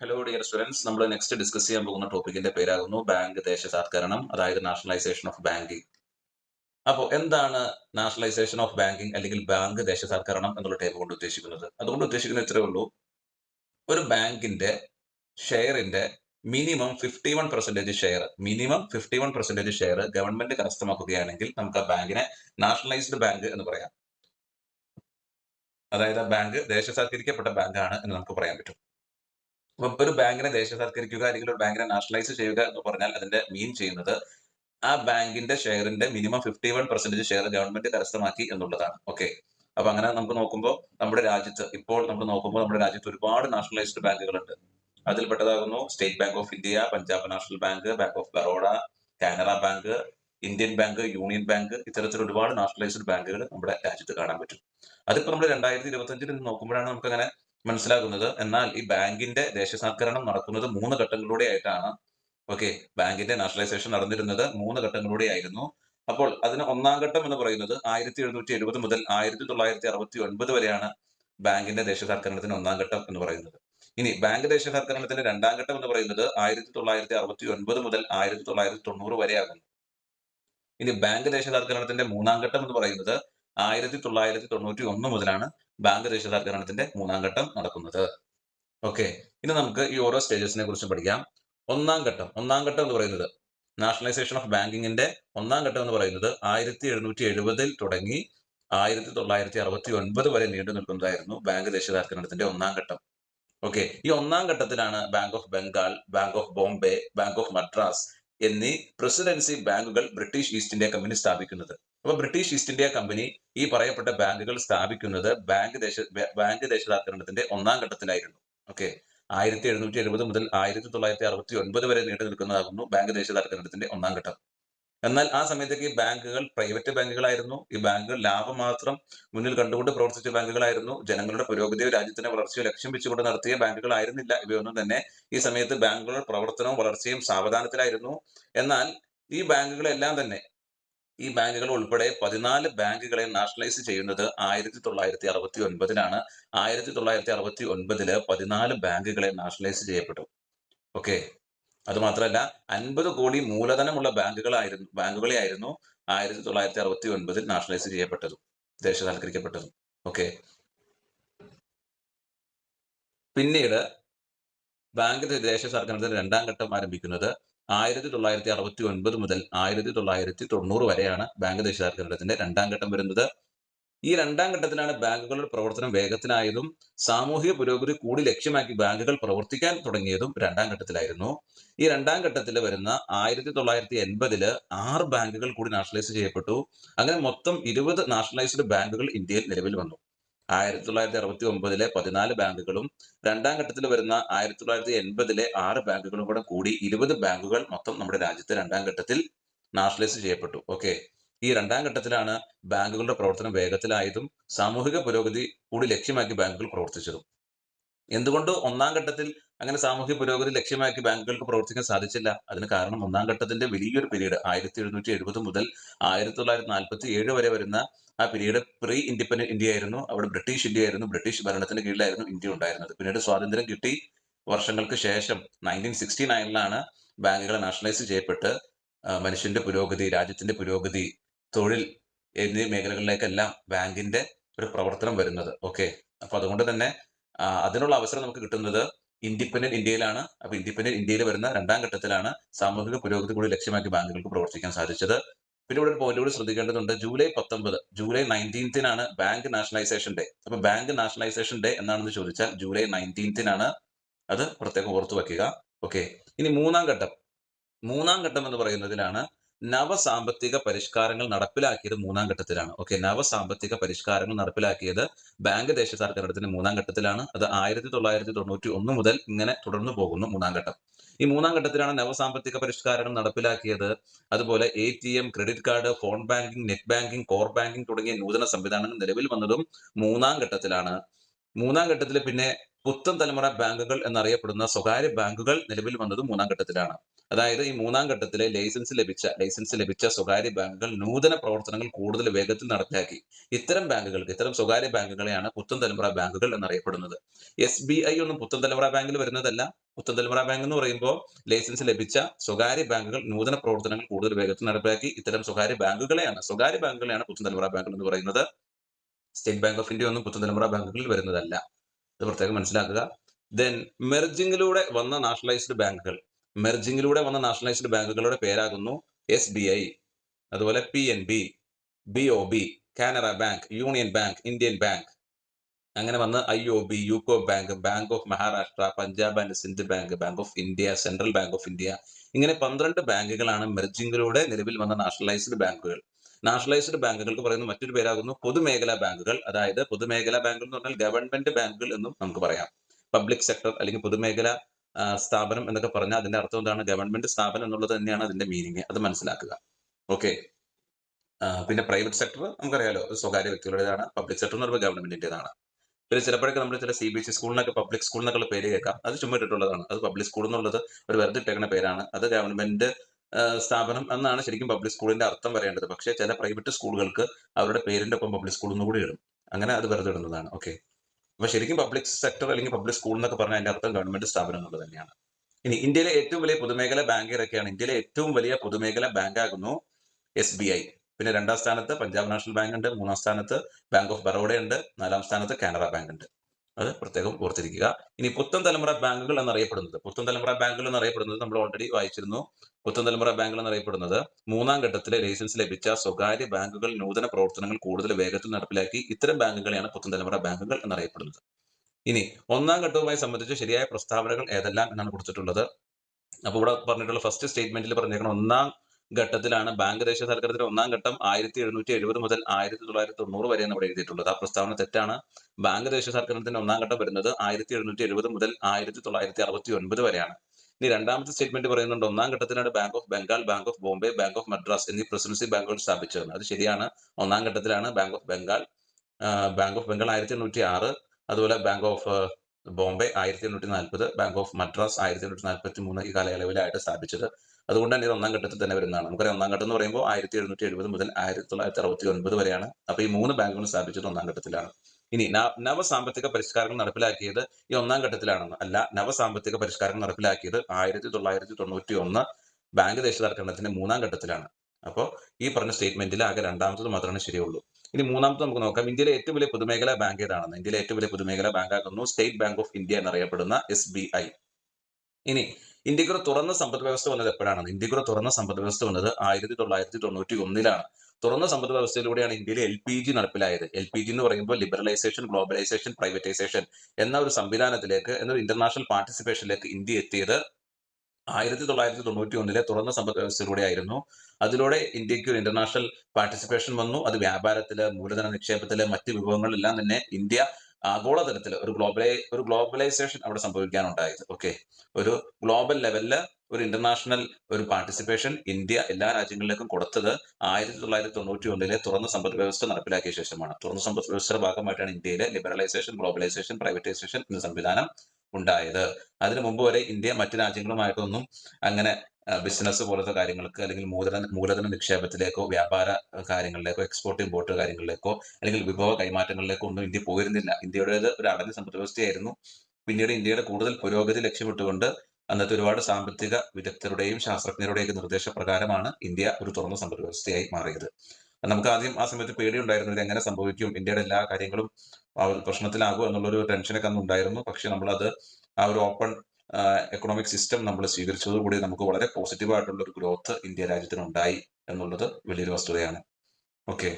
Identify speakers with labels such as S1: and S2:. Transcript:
S1: Hello dear students നമ്മൾ next discuss ചെയ്യാൻ പോകുന്ന ടോപ്പിക്കിന്റെ പേരാകുന്നു ബാങ്ക് ദേശസാത്കരണം അതായത് നാഷണലൈസേഷൻ ഓഫ് ബാങ്കിങ് അപ്പോൾ എന്താണ് നാഷണലൈസേഷൻ ഓഫ് ബാങ്കിങ് അല്ലെങ്കിൽ ബാങ്ക് ദേശസാത്കരണം എന്നുള്ള ടൈപ്പ് കൊണ്ട് ഉദ്ദേശിക്കുന്നത്? അതുകൊണ്ട് ഉദ്ദേശിക്കുന്നത് ഇത്രയേ ഉള്ളൂ. ഒരു ബാങ്കിന്റെ ഷെയറിന്റെ minimum fifty one percentage share minimum fifty one percentage share government കരസ്ഥമാക്കുകയാണെങ്കിൽ നമുക്ക് ആ ബാങ്കിനെ നാഷണലൈസ്ഡ് ബാങ്ക് എന്ന് പറയാം. അതായത് ആ ബാങ്ക് ദേശസാത്കരിക്കപ്പെട്ട ബാങ്കാണ് എന്ന് നമുക്ക് പറയാൻ പറ്റും. ഒരു ബാങ്കിനെ ദേശസാൽക്കരിക്കുക അല്ലെങ്കിൽ ഒരു ബാങ്കിനെ നാഷണലൈസ് ചെയ്യുക എന്ന് പറഞ്ഞാൽ അതിന്റെ മീൻ ചെയ്യുന്നത് ആ ബാങ്കിന്റെ ഷെയറിന്റെ minimum fifty one percentage share government കരസ്ഥമാക്കി എന്നുള്ളതാണ്. ഓക്കെ അപ്പൊ അങ്ങനെ നമുക്ക് നോക്കുമ്പോൾ നമ്മുടെ രാജ്യത്ത് ഇപ്പോൾ നമ്മൾ നോക്കുമ്പോൾ നമ്മുടെ രാജ്യത്ത് ഒരുപാട് നാഷണലൈസ്ഡ് ബാങ്കുകളുണ്ട്. അതിൽപ്പെട്ടതാകുന്നു state bank of India Punjab national bank bank of Baroda Canara bank Indian bank union bank ഇത്തരത്തിൽ ഒരുപാട് നാഷണലൈസ്ഡ് ബാങ്കുകൾ നമ്മുടെ രാജ്യത്ത് കാണാൻ പറ്റും. അതിപ്പോ നമ്മൾ രണ്ടായിരത്തി ഇരുപത്തി അഞ്ചിൽ നോക്കുമ്പോഴാണ് നമുക്ക് അങ്ങനെ മനസ്സിലാകുന്നത്. എന്നാൽ ഈ ബാങ്കിന്റെ ദേശസാത്കരണം നടക്കുന്നത് മൂന്ന് ഘട്ടങ്ങളിലൂടെ ആയിട്ടാണ് ഓക്കെ ബാങ്കിന്റെ നാഷണലൈസേഷൻ നടന്നിരുന്നത് മൂന്ന് ഘട്ടങ്ങളിലൂടെ ആയിരുന്നു അപ്പോൾ അതിന് ഒന്നാം ഘട്ടം എന്ന് പറയുന്നത് ആയിരത്തി എഴുന്നൂറ്റി എഴുപത് മുതൽ ആയിരത്തി തൊള്ളായിരത്തി അറുപത്തി ഒൻപത് വരെയാണ് ബാങ്കിന്റെ ദേശസാത്കരണത്തിന് ഒന്നാം ഘട്ടം എന്ന് പറയുന്നത്. ഇനി ബാങ്ക് ദേശസാത്കരണത്തിന്റെ രണ്ടാം ഘട്ടം എന്ന് പറയുന്നത് ആയിരത്തി തൊള്ളായിരത്തി അറുപത്തി ഒൻപത് മുതൽ ആയിരത്തി തൊള്ളായിരത്തി തൊണ്ണൂറ് വരെയാകുന്നു. ഇനി ബാങ്ക് ദേശസാത്കരണത്തിന്റെ മൂന്നാം ഘട്ടം എന്ന് പറയുന്നത് ആയിരത്തി തൊള്ളായിരത്തി തൊണ്ണൂറ്റി ഒന്ന് മുതലാണ് ബാങ്ക് ദേശസാത്കരണത്തിന്റെ മൂന്നാം ഘട്ടം നടക്കുന്നത്. ഓക്കെ ഇനി നമുക്ക് ഈ ഓരോ സ്റ്റേജസിനെ കുറിച്ച് പഠിക്കാം. ഒന്നാം ഘട്ടം. ഒന്നാം ഘട്ടം എന്ന് പറയുന്നത് നാഷണലൈസേഷൻ ഓഫ് ബാങ്കിങ്ങിന്റെ ഒന്നാം ഘട്ടം എന്ന് പറയുന്നത് ആയിരത്തി എഴുന്നൂറ്റി എഴുപതിൽ തുടങ്ങി ആയിരത്തി തൊള്ളായിരത്തി അറുപത്തി ഒൻപത് വരെ നീണ്ടു നിൽക്കുന്നതായിരുന്നു ബാങ്ക് ദേശസാത്കരണത്തിന്റെ ഒന്നാം ഘട്ടം. ഓക്കെ ഈ ഒന്നാം ഘട്ടത്തിലാണ് bank of Bengal bank of Bombay bank of Madras എന്നീ പ്രസിഡൻസി ബാങ്കുകൾ ബ്രിട്ടീഷ് ഈസ്റ്റ് ഇന്ത്യ കമ്പനി സ്ഥാപിക്കുന്നത്. അപ്പൊ ബ്രിട്ടീഷ് ഈസ്റ്റ് ഇന്ത്യ കമ്പനി ഈ പറയപ്പെട്ട ബാങ്കുകൾ സ്ഥാപിക്കുന്നത് ബാങ്ക് ദേശ ബാങ്ക് ദേശസാത്കരണത്തിന്റെ ഒന്നാം ഘട്ടത്തിലായിരുന്നു. ഓക്കെ ആയിരത്തി എഴുന്നൂറ്റി എഴുപത് മുതൽ ആയിരത്തി തൊള്ളായിരത്തി അറുപത്തി ഒൻപത് വരെ നീണ്ടു നിൽക്കുന്നതാകുന്നു ബാങ്ക് ദേശസാത്കരണത്തിന്റെ ഒന്നാം ഘട്ടം. എന്നാൽ ആ സമയത്തേക്ക് ഈ ബാങ്കുകൾ പ്രൈവറ്റ് ബാങ്കുകളായിരുന്നു. ഈ ബാങ്കുകൾ ലാഭം മാത്രം മുന്നിൽ കണ്ടുകൊണ്ട് പ്രവർത്തിച്ച ബാങ്കുകളായിരുന്നു. ജനങ്ങളുടെ പുരോഗതിയോ രാജ്യത്തിന്റെ വളർച്ചയോ ലക്ഷ്യം വെച്ചുകൊണ്ട് നടത്തിയ ബാങ്കുകളായിരുന്നില്ല. ഇവയൊന്നും തന്നെ ഈ സമയത്ത് ബാങ്കുകളുടെ പ്രവർത്തനവും വളർച്ചയും സാവധാനത്തിലായിരുന്നു. എന്നാൽ ഈ ബാങ്കുകളെല്ലാം തന്നെ ഈ ബാങ്കുകൾ ഉൾപ്പെടെ പതിനാല് ബാങ്കുകളെ നാഷണലൈസ് ചെയ്യുന്നത് ആയിരത്തി തൊള്ളായിരത്തി അറുപത്തി ഒൻപതിലാണ് ആയിരത്തി തൊള്ളായിരത്തി അറുപത്തി ഒൻപതിൽ പതിനാല് ബാങ്കുകളെ നാഷണലൈസ് ചെയ്യപ്പെട്ടു. ഓക്കെ. അത് മാത്രമല്ല അൻപത് കോടി മൂലധനമുള്ള ബാങ്കുകളായിരുന്നു ബാങ്കുകളെ ആയിരുന്നു ആയിരത്തി തൊള്ളായിരത്തി അറുപത്തി ഒൻപതിൽ നാഷണലൈസ് ചെയ്യപ്പെട്ടതും ദേശസാൽക്കരിക്കപ്പെട്ടതും. ഓക്കെ. പിന്നീട് ബാങ്ക് ദേശസാൽക്കരണത്തിന്റെ രണ്ടാം ഘട്ടം ആരംഭിക്കുന്നത് ആയിരത്തി തൊള്ളായിരത്തി അറുപത്തി ഒൻപത് മുതൽ ആയിരത്തി തൊള്ളായിരത്തി തൊണ്ണൂറ് വരെയാണ് ബാങ്ക് ദേശസാൽക്കരണത്തിന്റെ രണ്ടാം ഘട്ടം വരുന്നത്. ഈ രണ്ടാം ഘട്ടത്തിലാണ് ബാങ്കുകളുടെ പ്രവർത്തനം വേഗത്തിലായതും സാമൂഹിക പുരോഗതി കൂടി ലക്ഷ്യമാക്കി ബാങ്കുകൾ പ്രവർത്തിക്കാൻ തുടങ്ങിയതും രണ്ടാം ഘട്ടത്തിലായിരുന്നു. ഈ രണ്ടാം ഘട്ടത്തിൽ വരുന്ന ആയിരത്തി തൊള്ളായിരത്തി എൺപതിൽ ആറ് ബാങ്കുകൾ കൂടി നാഷണലൈസ് ചെയ്യപ്പെട്ടു. അങ്ങനെ മൊത്തം ഇരുപത് നാഷണലൈസ്ഡ് ബാങ്കുകൾ ഇന്ത്യയിൽ നിലവിൽ വന്നു. ആയിരത്തി തൊള്ളായിരത്തി അറുപത്തി ഒമ്പതിലെ പതിനാല് ബാങ്കുകളും രണ്ടാം ഘട്ടത്തിൽ വരുന്ന ആയിരത്തി തൊള്ളായിരത്തി എൺപതിലെ ആറ് ബാങ്കുകളും കൂടെ കൂടി ഇരുപത് ബാങ്കുകൾ മൊത്തം നമ്മുടെ രാജ്യത്ത് രണ്ടാം ഘട്ടത്തിൽ നാഷണലൈസ് ചെയ്യപ്പെട്ടു. ഓക്കെ ഈ രണ്ടാം ഘട്ടത്തിലാണ് ബാങ്കുകളുടെ പ്രവർത്തനം വേഗത്തിലായതും സാമൂഹിക പുരോഗതി കൂടി ലക്ഷ്യമാക്കി ബാങ്കുകൾ പ്രവർത്തിച്ചതും. എന്തുകൊണ്ട് ഒന്നാം ഘട്ടത്തിൽ അങ്ങനെ സാമൂഹ്യ പുരോഗതി ലക്ഷ്യമാക്കി ബാങ്കുകൾക്ക് പ്രവർത്തിക്കാൻ സാധിച്ചില്ല? അതിന് കാരണം ഒന്നാം ഘട്ടത്തിന്റെ വലിയൊരു പീരീഡ് ആയിരത്തി എഴുന്നൂറ്റി എഴുപത് മുതൽ ആയിരത്തി തൊള്ളായിരത്തി നാൽപ്പത്തി ഏഴ് വരെ വരുന്ന ആ പീരീഡ് പ്രീ ഇൻഡിപെൻഡന്റ് ഇന്ത്യ ആയിരുന്നു. അവിടെ ബ്രിട്ടീഷ് ഇന്ത്യ ആയിരുന്നു. ബ്രിട്ടീഷ് ഭരണത്തിന് കീഴിലായിരുന്നു ഇന്ത്യ ഉണ്ടായിരുന്നത്. പിന്നീട് സ്വാതന്ത്ര്യം കിട്ടി വർഷങ്ങൾക്ക് ശേഷം നയന്റീൻ സിക്സ്റ്റി നയനിലാണ് ബാങ്കുകളെ നാഷണലൈസ് ചെയ്യപ്പെട്ട് മനുഷ്യന്റെ പുരോഗതി രാജ്യത്തിന്റെ പുരോഗതി തൊഴിൽ എന്നീ മേഖലകളിലേക്കെല്ലാം ബാങ്കിന്റെ ഒരു പ്രവർത്തനം വരുന്നത്. ഓക്കെ അപ്പൊ അതുകൊണ്ട് തന്നെ അതിനുള്ള അവസരം നമുക്ക് കിട്ടുന്നത് ഇൻഡിപെൻഡന്റ് ഇന്ത്യയിലാണ്. അപ്പൊ ഇൻഡിപെൻഡന്റ് ഇന്ത്യയിൽ വരുന്ന രണ്ടാം ഘട്ടത്തിലാണ് സാമൂഹിക പുരോഗതി കൂടി ലക്ഷ്യമാക്കി ബാങ്കുകൾക്ക് പ്രവർത്തിക്കാൻ സാധിച്ചത്. പിന്നെ ഇവിടെ ഒരു പോയിന്റ് കൂടി ശ്രദ്ധിക്കേണ്ടതുണ്ട്. ജൂലൈ പത്തൊമ്പത് ജൂലൈ നയന്റീൻത്തിനാണ് ബാങ്ക് നാഷണലൈസേഷൻ ഡേ. അപ്പൊ ബാങ്ക് നാഷണലൈസേഷൻ ഡേ എന്നാണെന്ന് ചോദിച്ചാൽ ജൂലൈ നയന്റീൻത്തിനാണ് അത് പ്രത്യേകം ഓർത്തു വയ്ക്കുക ഓക്കെ. ഇനി മൂന്നാം ഘട്ടം. മൂന്നാം ഘട്ടം എന്ന് പറയുന്നതിലാണ് നവസാമ്പത്തിക പരിഷ്കാരങ്ങൾ നടപ്പിലാക്കിയത് മൂന്നാം ഘട്ടത്തിലാണ്. ഓക്കെ നവസാമ്പത്തിക പരിഷ്കാരങ്ങൾ നടപ്പിലാക്കിയത് ബാങ്ക് ദേശസാൽക്കരണത്തിന്റെ മൂന്നാം ഘട്ടത്തിലാണ്. അത് ആയിരത്തി തൊള്ളായിരത്തി തൊണ്ണൂറ്റി ഒന്ന് മുതൽ ഇങ്ങനെ തുടർന്നു പോകുന്നു മൂന്നാം ഘട്ടം. ഈ മൂന്നാം ഘട്ടത്തിലാണ് നവസാമ്പത്തിക പരിഷ്കാരങ്ങൾ നടപ്പിലാക്കിയത്. അതുപോലെ A T M credit card phone banking net banking core banking തുടങ്ങിയ നൂതന സംവിധാനങ്ങൾ നിലവിൽ വന്നതും മൂന്നാം ഘട്ടത്തിലാണ്. മൂന്നാം ഘട്ടത്തിൽ പിന്നെ പുത്തൻ തലമുറ ബാങ്കുകൾ എന്നറിയപ്പെടുന്ന സ്വകാര്യ ബാങ്കുകൾ നിലവിൽ വന്നത് മൂന്നാം ഘട്ടത്തിലാണ്. അതായത് ഈ മൂന്നാം ഘട്ടത്തിലെ ലൈസൻസ് ലഭിച്ച ലൈസൻസ് ലഭിച്ച സ്വകാര്യ ബാങ്കുകൾ നൂതന പ്രവർത്തനങ്ങൾ കൂടുതൽ വേഗത്തിൽ നടപ്പിലാക്കി. ഇത്തരം ബാങ്കുകൾക്ക് ഇത്തരം സ്വകാര്യ ബാങ്കുകളെയാണ് പുത്തൻ തലമുറ ബാങ്കുകൾ എന്നറിയപ്പെടുന്നത്. എസ് ബി ഐ ഒന്നും പുത്തൻ തലമുറ ബാങ്കിൽ വരുന്നതല്ല. പുത്തൻ തലമുറ ബാങ്ക് എന്ന് പറയുമ്പോൾ ലൈസൻസ് ലഭിച്ച സ്വകാര്യ ബാങ്കുകൾ നൂതന പ്രവർത്തനങ്ങൾ കൂടുതൽ വേഗത്തിൽ നടപ്പിലാക്കി. ഇത്തരം സ്വകാര്യ ബാങ്കുകളെയാണ് സ്വകാര്യ ബാങ്കുകളെയാണ് പുത്തൻ തലമുറ ബാങ്കുകൾ എന്ന് പറയുന്നത്. സ്റ്റേറ്റ് ബാങ്ക് ഓഫ് ഇന്ത്യ ഒന്നും പുത്തുതലമുറ ബാങ്കുകളിൽ വരുന്നതല്ല. ഇത് പ്രത്യേകം മനസ്സിലാക്കുക. ദെൻ മെർജിങ്ങിലൂടെ വന്ന നാഷണലൈസ്ഡ് ബാങ്കുകൾ. മെർജിങ്ങിലൂടെ വന്ന നാഷണലൈസ്ഡ് ബാങ്കുകളുടെ പേരാകുന്നു എസ് ബി ഐ അതുപോലെ P N B B O B Canara bank union bank Indian bank. അങ്ങനെ വന്ന് I O B UCO bank bank of Maharashtra Punjab and Sind bank bank of India central bank of India ഇങ്ങനെ പന്ത്രണ്ട് ബാങ്കുകളാണ് മെർജിങ്ങിലൂടെ നിലവിൽ വന്ന nationalised ബാങ്കുകൾ. Nationalised ബാങ്കുകൾക്ക് പറയുന്ന മറ്റൊരു പേരാകുന്നു പൊതുമേഖലാ ബാങ്കുകൾ. അതായത് പൊതുമേഖലാ ബാങ്കുകൾ എന്ന് പറഞ്ഞാൽ ഗവൺമെന്റ് ബാങ്കുകൾ എന്നും നമുക്ക് പറയാം. പബ്ലിക് സെക്ടർ അല്ലെങ്കിൽ പൊതുമേഖല സ്ഥാപനം എന്നൊക്കെ പറഞ്ഞാൽ അതിന്റെ അർത്ഥം എന്താണ്? ഗവൺമെന്റ് സ്ഥാപനം എന്നുള്ളത് തന്നെയാണ് അതിന്റെ മീനിങ്. അത് മനസ്സിലാക്കുക. ഓക്കെ. പിന്നെ പ്രൈവറ്റ് സെക്ടർ നമുക്കറിയാലോ സ്വകാര്യ വ്യക്തികളുടേതാണ് പബ്ലിക് സെക്ടർ എന്ന് പറയുമ്പോൾ ഗവൺമെന്റിന്റേതാണ്. പിന്നെ ചിലപ്പോഴൊക്കെ നമ്മൾ ചില സി ബി എസ് ഇ സ്കൂളിനൊക്കെ പബ്ലിക് സ്കൂൾ എന്നൊക്കെ പേര് കേൾക്കാം. അത് ചുമ്മാ ഇട്ടിട്ടുള്ളതാണ്. അത് പബ്ലിക് സ്കൂൾ എന്നുള്ളത് ഒരു വെറുതെ ഇട്ടേക്കുന്ന പേരാണ്. അത് ഗവൺമെന്റ് സ്ഥാപനം എന്നാണ് ശരിക്കും പബ്ലിക് സ്കൂളിന്റെ അർത്ഥം പറയേണ്ടത്. പക്ഷേ ചില പ്രൈവറ്റ് സ്കൂളുകൾക്ക് അവരുടെ പേരിന്റെ ഒപ്പം പബ്ലിക് സ്കൂൾ എന്ന് കൂടി ഇടും. അങ്ങനെ അത് വെറുതെ ഇടുന്നതാണ്. ഓക്കെ അപ്പൊ ശരിക്കും പബ്ലിക് സെക്ടർ അല്ലെങ്കിൽ പബ്ലിക് സ്കൂൾ എന്നൊക്കെ പറഞ്ഞാൽ അതിന്റെ അർത്ഥം ഗവൺമെന്റ് സ്ഥാപനം എന്നുള്ളത് തന്നെയാണ്. ഇനി ഇന്ത്യയിലെ ഏറ്റവും വലിയ പൊതുമേഖല ബാങ്ക് ഏതൊക്കെയാണ്? ഇന്ത്യയിലെ ഏറ്റവും വലിയ പൊതുമേഖല ബാങ്ക് ആകുന്നു എസ് ബി ഐ പിന്നെ രണ്ടാം സ്ഥാനത്ത് പഞ്ചാബ് നാഷണൽ ബാങ്ക് ഉണ്ട്. മൂന്നാം സ്ഥാനത്ത് ബാങ്ക് ഓഫ് ബറോഡ ഉണ്ട്. നാലാം സ്ഥാനത്ത് കാനറ ബാങ്ക് ഉണ്ട്. അത് പ്രത്യേകം ഓർത്തിരിക്കുക. ഇനി പുത്തൻ തലമുറ ബാങ്കുകൾ എന്നറിയപ്പെടുന്നത്. പുത്തൻ തലമുറ ബാങ്കുകൾ എന്നറിയപ്പെടുന്നത് നമ്മൾ ഓൾറെഡി വായിച്ചിരുന്നു. പുത്തൻ തലമുറ ബാങ്കുകൾ എന്നറിയപ്പെടുന്നത് മൂന്നാം ഘട്ടത്തിലെ ലൈസൻസ് ലഭിച്ച സ്വകാര്യ ബാങ്കുകൾ നൂതന പ്രവർത്തനങ്ങൾ കൂടുതൽ വേഗത്തിൽ നടപ്പിലാക്കി ഇത്തരം ബാങ്കുകളെയാണ് പുത്തൻ തലമുറ ബാങ്കുകൾ എന്നറിയപ്പെടുന്നത്. ഇനി ഒന്നാം ഘട്ടവുമായി സംബന്ധിച്ച് ശരിയായ പ്രസ്താവനകൾ ഏതെല്ലാം എന്നാണ് കൊടുത്തിട്ടുള്ളത്. അപ്പോൾ ഇവിടെ പറഞ്ഞിട്ടുള്ള ഫസ്റ്റ് സ്റ്റേറ്റ്മെന്റിൽ പറഞ്ഞേക്കണം ഒന്നാം ഘട്ടത്തിലാണ് ബാങ്ക് ദേശീയ സൽക്കരണത്തിന്റെ ഒന്നാം ഘട്ടം ആയിരത്തി എഴുന്നൂറ്റി എഴുപത് മുതൽ ആയിരത്തി തൊള്ളായിരത്തി തൊണ്ണൂറ് വരെയാണ് ഇവിടെ എഴുതിയിട്ടുള്ളത്. ആ പ്രസ്താവന തെറ്റാണ്. ബാങ്ക് ദേശീയ സൽക്കരണത്തിന്റെ ഒന്നാം ഘട്ടം വരുന്നത് ആയിരത്തി എഴുന്നൂറ്റി എഴുപത് മുതൽ ആയിരത്തി തൊള്ളായിരത്തി അറുപത്തി ഒൻപത് വരെയാണ്. ഇനി രണ്ടാമത്തെ സ്റ്റേറ്റ്മെന്റ് പറയുന്നുണ്ട് ഒന്നാം ഘട്ടത്തിലാണ് bank of Bengal bank of Bombay bank of Madras എന്നീ പ്രസിഡൻസി ബാങ്കുകൾ സ്ഥാപിച്ചത്. അത് ശരിയാണ്. ഒന്നാം ഘട്ടത്തിലാണ് bank of Bengal bank of Bengal ആയിരത്തി എണ്ണൂറ്റി ആറ് അതുപോലെ ബാങ്ക് ഓഫ് ബോംബെ ആയിരത്തി എണ്ണൂറ്റി നാൽപ്പത് ബാങ്ക് ഓഫ് മദ്രാസ് ആയിരത്തി എണ്ണൂറ്റി നാൽപ്പത്തി മൂന്ന് ഈ കാലയളവിലായിട്ട് സ്ഥാപിച്ചത്. അതുകൊണ്ട് തന്നെ ഇത് ഒന്നാം ഘട്ടത്തിൽ തന്നെ വരുന്നതാണ്. നമുക്കറിയാം ഒന്നാം ഘട്ടം എന്ന് പറയുമ്പോൾ ആയിരത്തി എഴുന്നൂറ്റി എഴുപത് മുതൽ ആയിരത്തി തൊള്ളായിരത്തി അറുപത്തി ഒൻപത് വരെയാണ്. അപ്പൊ ഈ മൂന്ന് ബാങ്കുകൾ സ്ഥാപിച്ചത് ഒന്നാം ഘട്ടത്തിലാണ്. ഇനി നവ സാമ്പത്തിക പരിഷ്കാരങ്ങൾ നടപ്പിലാക്കിയത് ഈ ഒന്നാം ഘട്ടത്തിലാണെന്ന്. അല്ല നവ സാമ്പത്തിക പരിഷ്കാരങ്ങൾ നടപ്പിലാക്കിയത് ആയിരത്തി തൊള്ളായിരത്തി തൊണ്ണൂറ്റി ഒന്ന് ബാങ്ക് ദേശസാൽക്കരണത്തിന്റെ മൂന്നാം ഘട്ടത്തിലാണ്. അപ്പോൾ ഈ പറഞ്ഞ സ്റ്റേറ്റ്മെന്റിൽ ആകെ രണ്ടാമത്തത് മാത്രമേ ശരിയുള്ളൂ. ഇനി മൂന്നാമത്തെ നമുക്ക് നോക്കാം. ഇന്ത്യയിലെ ഏറ്റവും വലിയ പൊതുമേഖലാ ബാങ്ക് ഏതാണെന്ന്? ഇന്ത്യയിലെ ഏറ്റവും വലിയ പൊതുമേഖലാ ബാങ്ക് ആകുന്നു സ്റ്റേറ്റ് ബാങ്ക് ഓഫ് ഇന്ത്യ എന്നറിയപ്പെടുന്ന എസ് ബി ഐ ഇനി ഇന്ത്യയ്ക്ക് ഒരു തുറന്ന സമ്പദ് വ്യവസ്ഥ വന്നത് എപ്പോഴാണ് ഇന്ത്യയ്ക്ക് ഒരു തുറന്ന സമ്പദ് വ്യവസ്ഥ വന്നത് ആയിരത്തി തൊള്ളായിരത്തി തൊണ്ണൂറ്റി ഒന്നിലാണ് തുറന്ന സമ്പദ് വ്യവസ്ഥയിലൂടെയാണ് ഇന്ത്യയിൽ എൽ പി ജി നടപ്പിലായത്. എൽ പി ജി എന്ന് പറയുമ്പോൾ ലിബറലൈസേഷൻ ഗ്ലോബലൈസേഷൻ പ്രൈവറ്റൈസേഷൻ എന്ന ഒരു സംവിധാനത്തിലേക്ക് എന്നൊരു ഇന്റർനാഷണൽ പാർട്ടിസിപ്പേഷനിലേക്ക് ഇന്ത്യ എത്തിയത് ആയിരത്തി തൊള്ളായിരത്തി തൊണ്ണൂറ്റി ഒന്നിലെ തുറന്ന സമ്പദ് വ്യവസ്ഥയിലൂടെ ആയിരുന്നു അതിലൂടെ ഇന്ത്യയ്ക്ക് ഒരു ഇന്റർനാഷണൽ പാർട്ടിസിപ്പേഷൻ വന്നു. അത് വ്യാപാരത്തിൽ മൂലധന നിക്ഷേപത്തിൽ മറ്റ് വിഭവങ്ങളിലെല്ലാം തന്നെ ഇന്ത്യ ആഗോളതലത്തിൽ ഒരു ഗ്ലോബലൈ ഒരു ഗ്ലോബലൈസേഷൻ അവിടെ സംഭവിക്കാനുണ്ടായത്. ഓക്കെ ഒരു ഗ്ലോബൽ ലെവലിൽ ഒരു ഇന്റർനാഷണൽ ഒരു പാർട്ടിസിപ്പേഷൻ ഇന്ത്യ എല്ലാ രാജ്യങ്ങളിലേക്കും കൊടുത്തത് ആയിരത്തി തൊള്ളായിരത്തി തൊണ്ണൂറ്റി ഒന്നിലെ തുറന്ന സമ്പദ് വ്യവസ്ഥ നടപ്പിലാക്കിയ ശേഷമാണ്. തുറന്ന സമ്പദ് വ്യവസ്ഥയുടെ ഭാഗമായിട്ടാണ് ഇന്ത്യയിലെ ലിബറലൈസേഷൻ ഗ്ലോബലൈസേഷൻ പ്രൈവറ്റൈസേഷൻ എന്ന സംവിധാനം ഉണ്ടായത്. അതിനു മുമ്പ് വരെ ഇന്ത്യ മറ്റു രാജ്യങ്ങളുമായിട്ടൊന്നും അങ്ങനെ ബിസിനസ് പോലത്തെ കാര്യങ്ങൾക്ക് അല്ലെങ്കിൽ മൂലധന മൂലധന നിക്ഷേപത്തിലേക്കോ വ്യാപാര കാര്യങ്ങളിലേക്കോ എക്സ്പോർട്ട് ഇമ്പോർട്ട് കാര്യങ്ങളിലേക്കോ അല്ലെങ്കിൽ വിഭവ കൈമാറ്റങ്ങളിലേക്കോ ഒന്നും ഇന്ത്യ പോയിരുന്നില്ല. ഇന്ത്യയുടേത് ഒരു അടഞ്ഞ സമ്പദ് വ്യവസ്ഥയായിരുന്നു പിന്നീട് ഇന്ത്യയുടെ കൂടുതൽ പുരോഗതി ലക്ഷ്യമിട്ടുകൊണ്ട് അന്നത്തെ ഒരുപാട് സാമ്പത്തിക വിദഗ്ധരുടെയും ശാസ്ത്രജ്ഞരുടെയും നിർദ്ദേശപ്രകാരമാണ് ഇന്ത്യ ഒരു തുറന്ന സമ്പദ് വ്യവസ്ഥയായി മാറിയത്. നമുക്ക് ആദ്യം ആ സമയത്ത് പേടിയുണ്ടായിരുന്നു ഇത് എങ്ങനെ സംഭവിക്കും ഇന്ത്യയുടെ എല്ലാ കാര്യങ്ങളും പ്രശ്നത്തിലാകും എന്നുള്ളൊരു ടെൻഷനൊക്കെ അന്ന് ഉണ്ടായിരുന്നു. പക്ഷെ നമ്മളത് ആ ഒരു ഓപ്പൺ എക്കണോമിക് സിസ്റ്റം നമ്മൾ സ്വീകരിച്ചതോടുകൂടി നമുക്ക് വളരെ പോസിറ്റീവ് ആയിട്ടുള്ള ഒരു ഗ്രോത്ത് ഇന്ത്യ രാജ്യത്തിന് ഉണ്ടായി എന്നുള്ളത് വലിയൊരു വസ്തുതയാണ്. ഓക്കെ